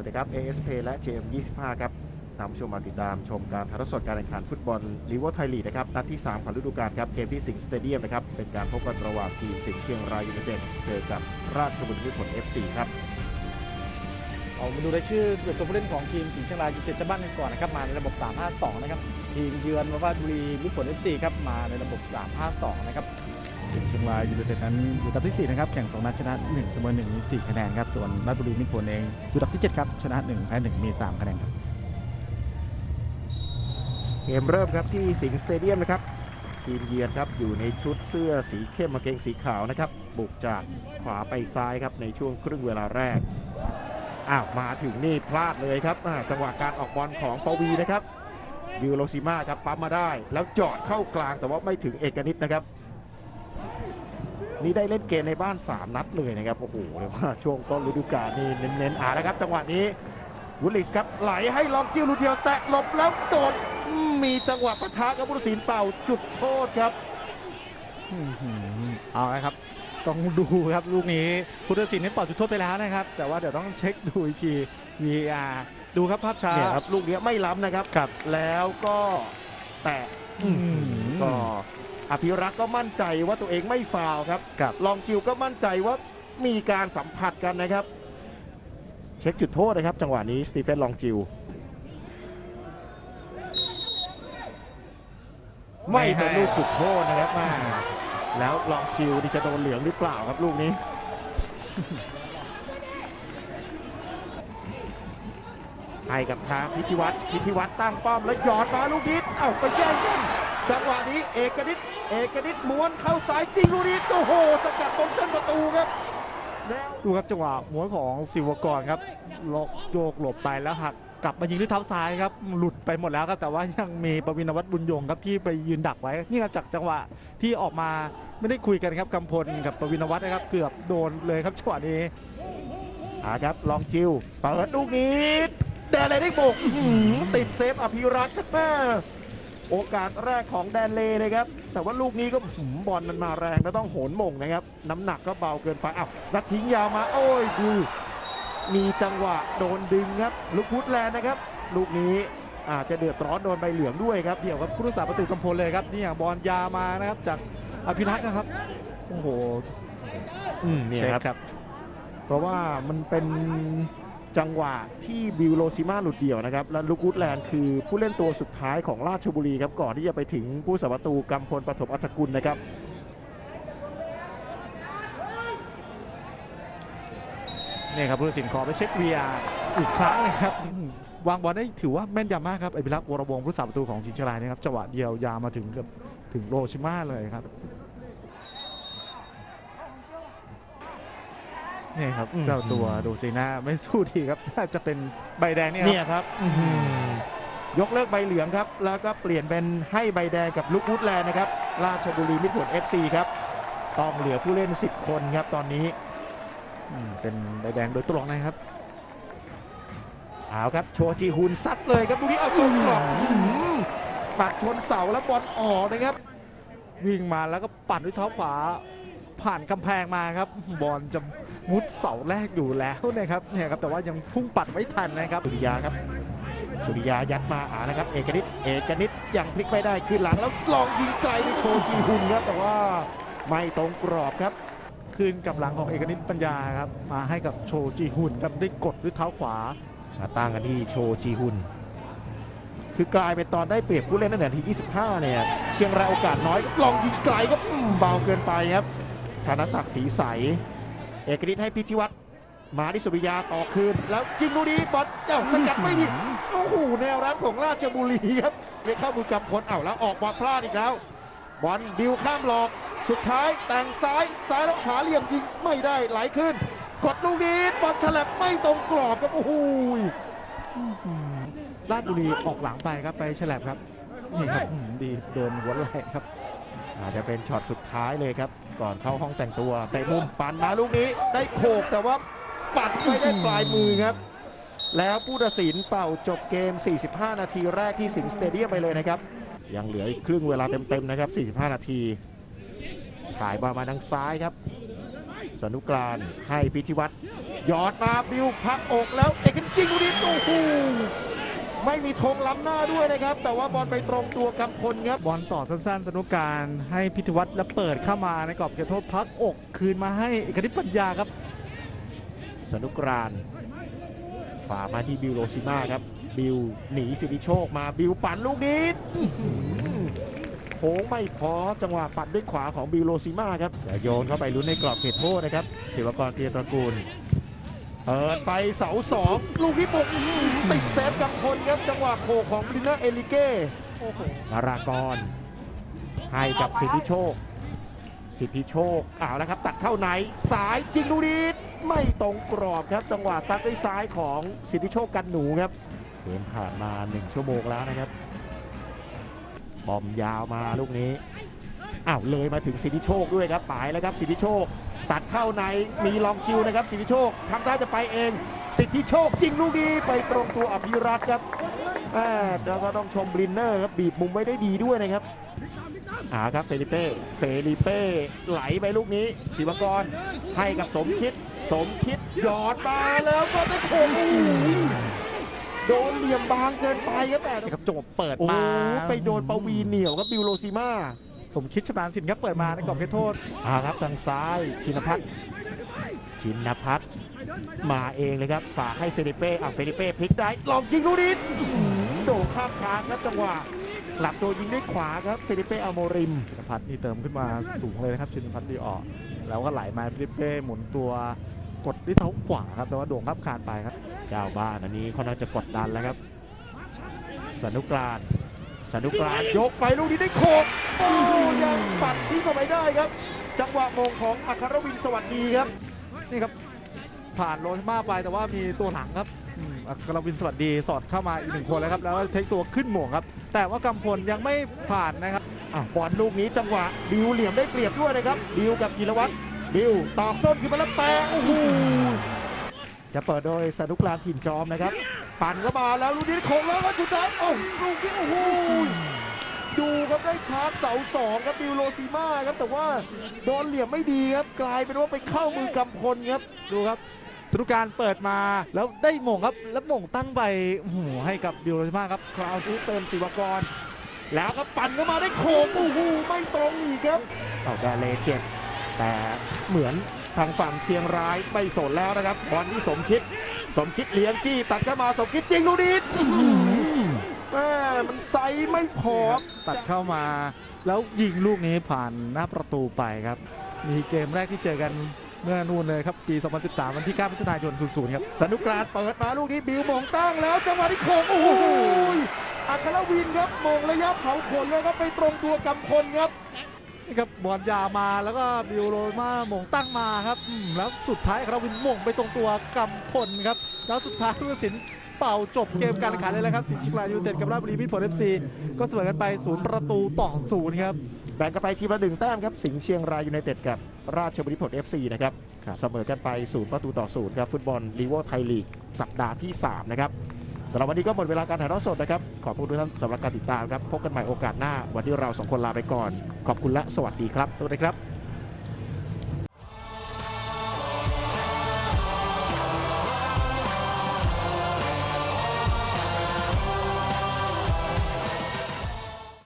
วัสดีครับ ASP และ JM25 ครับนำชมมาติดตามชมการถ่ายทอดสดการแข่งขันฟุตบอลลีเวอร์ไทยลีกนะครับนัดที่ 3 ของฤดูกาลครับเกมที่สิงห์สเตเดียมนะครับเป็นการพบกันระหว่างทีมสิงห์เชียงรายยูไนเต็ดเจอกับราชบุรีมิตรผล FC ครับเอามาดูรายชื่อ11ตัวผู้เล่นของทีมสิงห์เชียงรายยูไนเต็ดจะบ้านกันก่อนนะครับมาในระบบ 352 นะครับทีมเยือนราชบุรีมิตรผล FC ครับมาในระบบ 352 นะครับ สิงห์เชียงรายยูไนเต็ดนั้นอยู่อันดับที่ 4 นะครับ แข่ง 2 นัดชนะ 1 เสมอ1มี4คะแนนครับ ส่วนราชบุรีมิตรผลเองอยู่อันดับที่ 7 ครับ ชนะ 1 แพ้ 1 มี 3 คะแนนครับเกมเริ่มครับที่สิงห์สเตเดียมนะครับทีมเยือนครับอยู่ในชุดเสื้อสีเข้มกางเกงสีขาวนะครับบุกจากขวาไปซ้ายครับในช่วงครึ่งเวลาแรกอ้าวมาถึงนี่พลาดเลยครับจังหวะการออกบอลของปวีนะครับวิวโลซิมาครับปั๊มมาได้ แล้วจอดเข้ากลางแต่ว่าไม่ถึงเอกนิตนะครับ นี่ได้เล่นเกมในบ้าน 3 นัดเลยนะครับ โอ้โหเรียกว่าช่วงต้นฤดูกาลนี่เน้นๆอ่านะครับ จังหวะนี้วุลิสครับไหลให้ลองจิ้วลูกเดียวแตะหลบแล้วโดดอืมมีจังหวะปะทะกับผู้ตัดสินเป่าจุดโทษครับอื้อหือเอาละครับ ต้องดูครับลูกนี้พุทธศิลป์นี่เป่าจุดโทษไปแล้วนะครับ แต่ว่าเดี๋ยวต้องเช็คดูอีกที VAR ดูครับภาพช้าเนี่ยครับลูกเนี้ยไม่ล้ำนะครับครับ แล้วก็แตะอืมก็ อภิรักษ์ก็มั่นใจว่าตัวเองไม่ฟาวล์ครับครับ ลองจิวก็มั่นใจว่ามีการสัมผัสกันนะครับ เช็คจุดโทษนะครับ จังหวะนี้สตีเฟนลองจิว ไม่เป็นลูกจุดโทษนะครับมาแล้วลองจิวนี่จะโดนเหลืองหรือเปล่าครับลูกนี้ ให้กับทางพิธีวัตรพิธีวัตรตั้งป้อมแล้วหยอดมาลูกนี้เอ้าไปแย่งกันจังหวะนี้เอกนิต เอกนิตม้วนเข้าสายจริงลูกนี้โอ้โห สกัดตรงเส้นประตูครับแนวดูครับจังหวะม้วนของสิวกรครับลกโยกหลบไปแล้วหักกลับมายิงด้วยเท้าซ้ายครับหลุดไปหมดแล้วครับแต่ว่ายังมีปวินวัฒน์บุญยงครับที่ไปยืนดักไว้นี่ครับจากจังหวะที่ออกมาไม่ได้คุยกันครับกำพลกับปวินวัฒน์นะครับ เกือบโดนเลยครับจังหวะนี้อ่าครับลองจิวเปิดลูกนี้แดนเลได้บุกอื้อหือติดเซฟอภิรักษ์ครับแม่โอกาสแรกของแดนเลเลยครับ แต่ว่าลูกนี้ก็หืมบอลมันมาแรงก็ต้องโหนหม่งนะครับ น้ำหนักก็เบาเกินไปอ้าวแล้วทิ้งยาวมา โอ้ยดูมีจังหวะโดนดึงครับ ลูกพุทธแลนด์นะครับ ลูกนี้อาจจะเดือดร้อนโดนใบเหลืองด้วยครับเดี่ยวกับผู้รักษาประตูกำพลเลยครับนี่อย่างบอลยามานะครับจากอภิรักษ์นะครับโอ้โหอืมเนี่ยเช็คครับครับ เพราะว่ามันเป็น จังหวะที่บิวโรซิมาหลุดเดี่ยวนะครับ และลูกูดแลนด์คือผู้เล่นตัวสุดท้ายของราชบุรีครับ ก่อนที่จะไปถึงผู้สาประตูกำพลปฐมอัจกุลนะครับนี่ครับผู้ตัดสินขอไปเช็ค VR อีกครั้งนะครับ วางบอลได้ถือว่าแม่นยำมากครับอภิรักษ์วรวงศ์ผู้สาประตูของสิงห์เชียงรายนะครับจังหวะเดียวยาวมาถึงเกับถึงโรชิมาเลยครับ นี่ครับอืมเจ้าตัวดูสีหน้าไม่สู้ดีครับ น่าจะเป็นใบแดงเนี่ยเนี่ยครับครับอื้อหือยกเลิกใบเหลืองครับ แล้วก็เปลี่ยนเป็นให้ใบแดงกับลูกวูดแลนด์นะครับ ราชบุรีมิตรผล FC ครับ ต้องเหลือผู้เล่น 10 คนครับตอนนี้อืมเป็นใบแดงโดยตรงนะครับเอาครับ โชจีฮุนซัดเลยครับดูนี่เอาตรงกรอบอื้อหือปักชนเสาแล้วบอลออกนะครับ วิ่งมาแล้วก็ปั่นด้วยเท้าขวา ผ่านกำแพงมาครับ บอลจะ มุดเสาแรกอยู่แล้วนะครับเนี่ยครับแต่ว่ายังพุ่งปัดไม่ทันนะครับสุริยาครับ สุริยายัดมาอ่านะครับ เอกนิตเอกนิตยังพลิกไม่ได้ขึ้นหลังแล้วลองยิงไกลไปโชว์จีฮุนครับแต่ว่าไม่ตรงกรอบครับคืนกับหลังของเอกนิตปัญญาครับมาให้กับโชจีฮุนครับได้กดด้วยเท้าขวามาตั้งกันที่โชจีฮุนคือกลายเป็นตอนได้เปรียบผู้เล่นตั้งแต่นาที 25 เนี่ย เชียงรายโอกาสน้อย ลองยิงไกลก็อืมเบาเกินไปครับธนศักดิ์ศรีใส เอกนิตให้พิธิวัตรมาที่สุริยาต่อคืน แล้วจิงลูกนี้บอลเจ้าสกัดไม่ดีโอ้โหแนวรับของราชบุรีครับไปเข้ามือกำพลเอ้าแล้วออกบอลพลาดอีกแล้วบอลดิวข้ามหลอกสุดท้ายแต่งซ้ายซ้ายแล้วหาเหลี่ยมยิงไม่ได้ไหลขึ้น กดลูกนี้บอลฉลับไม่ตรงกรอบครับโอ้โหราชบุรีออกหลังไปครับไปฉลับครับนี่ครับอืมดีโดนหัวไหล่ครับ อาจจะเป็นช็อตสุดท้ายเลยครับ ก่อนเข้าห้องแต่งตัวแต่มุมปั่นมาลูกนี้ได้โขกแต่ว่าปัดไม่ได้ปลายมือครับ แล้วผู้ตัดสินเป่าจบเกม 45 นาทีแรกที่สิงห์สเตเดียมไปเลยนะครับ ยังเหลืออีกครึ่งเวลาเต็มๆนะครับ 45 นาทีถ่ายบอลมาทางซ้ายครับ สนุกรานให้พิธิวัตรยอดมาบิวพักอกแล้วเอกจริงลูกนี้โอ้โห ไม่มีธงล้ำหน้าด้วยนะครับ แต่ว่าบอลไปตรงตัวกำพลครับ บอลต่อสั้นๆ สนุกการให้พิทวัฒน์และเปิดเข้ามาในกรอบเขตโทษพักอกคืนมาให้เอกนิตปัญญาครับ สนุกรานฝ่ามาที่บิวโรซิมาครับ บิวหนีสิริโชคมาบิวปั่นลูกนี้อื้อหือโค้งไม่พอจังหวะปัดด้วยขวาของบิวโรซิมาครับจะโยนเข้าไปลุ้นในกรอบเขตโทษนะครับศิวกรเตียตระกูล เปิดไปเสาสองลูกนี้บุกติดเซฟกำพลครับจังหวะโคของบรินาเอลิเก้นารากร ให้กับสิทธิโชค สิทธิโชคเอาแล้วครับ ตัดเข้าในสายจริงลูกนี้ไม่ตรงกรอบครับ จังหวะซัดด้วยซ้ายของสิทธิโชคกันหนูครับเกมผ่านมา1ชั่วโมงแล้วนะครับ บอมยาวมาลูกนี้อ้าวเลยมาถึงสิทธิโชคด้วยครับปายแล้วครับสิทธิโชค ตัดเข้าในมีลองจิวนะครับสิทธิโชคทำท่าจะไปเอง สิทธิโชคจริงลูกนี้ไปตรงตัวอภิรัตน์ครับแม่แล้วก็ต้องชมบรินเนอร์ครับบีบมุมไว้ได้ดีด้วยนะครับอาครับเฟลิเป้เฟลิเป้ไหลไปลูกนี้ศิวกรให้กับสมคิด สมคิดหยอดมาแล้วก็ได้โถงโอ้โหโดนเหลี่ยมบางเกินไปครับแต่ครับจบเปิดโอ้มาไปโดนปวีเหนียวครับบิวโรซิมา สมคิดชำนาญสินครับเปิดมาในกรอบเขตโทษอาครับทางซ้ายชินพัฒน์ชินพัฒน์มาเองเลยครับฝากให้เฟลิเป้อะเฟลิเป้พลิกได้ลองจริงลูกนี้อื้อหือโดดข้ามคานครับจังหวะหลับตัวยิงด้วยขวาครับเฟลิเป้อโมริมชินพัฒน์นี่เติมขึ้นมาสูงเลยนะครับชินพัฒน์ดีออก แล้วก็ไหลมาฟิลิปเป้หมุนตัวกดด้วยเท้าขวาครับแต่ว่าโด่งครับคานไปครับเจ้าบ้านอันนี้ค่อนข้างจะกดดันแล้วครับสนุกราน สนุกรานยกไปลูกนี้ได้โขกโอ้โหยังปัดทิ้งเข้าไปได้ครับ จังหวะมงของอัครวินสวัสดีครับ นี่ครับ ผ่านโรชมาไปแต่ว่ามีตัวหลังครับอืมอัครวินสวัสดีสอดเข้ามาอีกหนึ่งคนแล้วครับแล้วก็เทคตัวขึ้นหม่งครับ แต่ว่ากำพลยังไม่ผ่านนะครับอะบอลลูกนี้จังหวะบิวเหลี่ยมได้เปรียบด้วยนะครับบิวกับจิรวัตรบิวตอกส้นขึ้นมาแล้วแปะโอ้โหจะเปิดโดยสนุกรานถิ่นจอมนะครับ ปั่นเข้ามาแล้วลูกนี้โขกแล้วแล้วจุดท้ายโอ้ลูกนี้โอ้โหดูครับได้ชาร์จเสาสองครับบิวโรซิมาครับแต่ว่าโดนเหลี่ยมไม่ดีครับกลายเป็นว่าไปเข้ามือกำพลครับดูครับสนุกการเปิดมาแล้วได้หม่งครับ แล้วหม่งตั้งไปโอ้โหให้กับบิวโรชิมาครับคราวนี้เติมศิวกร แล้วก็ปั่นเข้ามาได้โขกโอ้โหไม่ตรงอีกครับเอาแดเลเจ็บแต่เหมือนทางฝั่งเชียงรายไม่สนแล้วนะครับบอลที่สมคิด สมคิดเลี้ยงจี้ตัดเข้ามาสมคิดจริงลูกนี้อื้อหือแม่มันไซส์ไม่พอตัดเข้ามาแล้วยิงลูกนี้ผ่านหน้าประตูไปครับ มีเกมแรกที่เจอกันเมื่อนู่นเลยครับ ปี 2013 วันที่ 9 มิถุนายน 00 ครับ สนุกการเปิดมาลูกนี้บิวมงตั้งแล้วจังหวะที่โขกโอ้โหอัครวินครับมงระยะเผาขนเลยครับไปตรงตัวกำพลครับนี่ ครับบอลยาวมาแล้วก็บิวโรมาหม่งตั้งมาครับอืมแล้วสุดท้ายคาราวินหม่งไปตรงตัวกำพลครับ แล้วสุดท้ายผู้ตัดสินเป่าจบเกมการแข่งขันเลยนะครับสิงห์เชียงรายยูไนเต็ดกับราชบุรีมิตรผลเอฟซีก็เสมอกันไปศูนย์ประตูต่อศูนย์ครับแบ่งกันไปทีมละหนึ่งแต้มครับสิงห์เชียงรายยูไนเต็ดกับราชบุรีผล FC นะครับครับเสมอกันไปศูนย์ประตูต่อศูนย์ครับฟุตบอลลีโวไทยลีกสัปดาห์ที่3นะครับ สำหรับวันนี้ก็หมดเวลาการถ่ายทอดสดนะครับ ขอบคุณทุกท่านสำหรับการติดตามครับ พบกันใหม่โอกาสหน้า วันที่เราสองคนลาไปก่อน ขอบคุณและสวัสดีครับ สวัสดีครับ